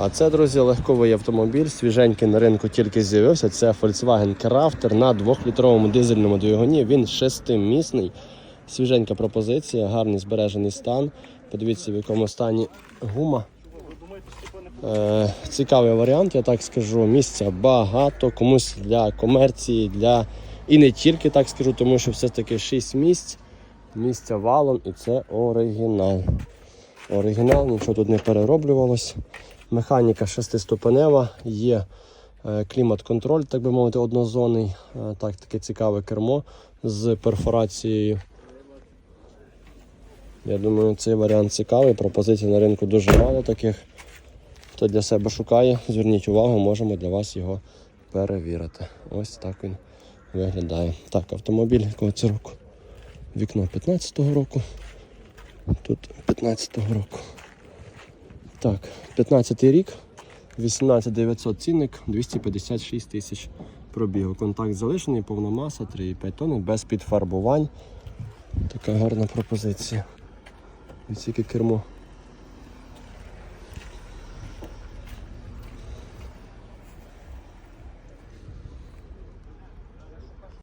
А це, друзі, легковий автомобіль, свіженький на ринку тільки з'явився. Це Volkswagen Crafter на 2-літровому дизельному двигуні. Він шестимісний. Свіженька пропозиція, гарний збережений стан. Подивіться, в якому стані гума. Е, цікавий варіант, я так скажу. Місця багато, комусь для комерції, для і не тільки так скажу, тому що все-таки 6 місць, місця валом, і це оригінал. Оригінал, нічого тут не перероблювалось. Механіка шестиступенева, є е, клімат-контроль, так би мовити, однозонний. Е, Так, таке цікаве кермо з перфорацією. Я думаю, цей варіант цікавий. Пропозицій на ринку дуже мало таких. Хто для себе шукає, зверніть увагу, можемо для вас його перевірити. Ось так він виглядає. Так, автомобіль якого це року? Вікно 15-го року. Тут 15-го року. Так, 15-й рік, 18900 цінник, 256 тисяч пробігу. Контакт залишений, повна маса, 3,5 тонни, без підфарбувань. Така гарна пропозиція. І тільки кермо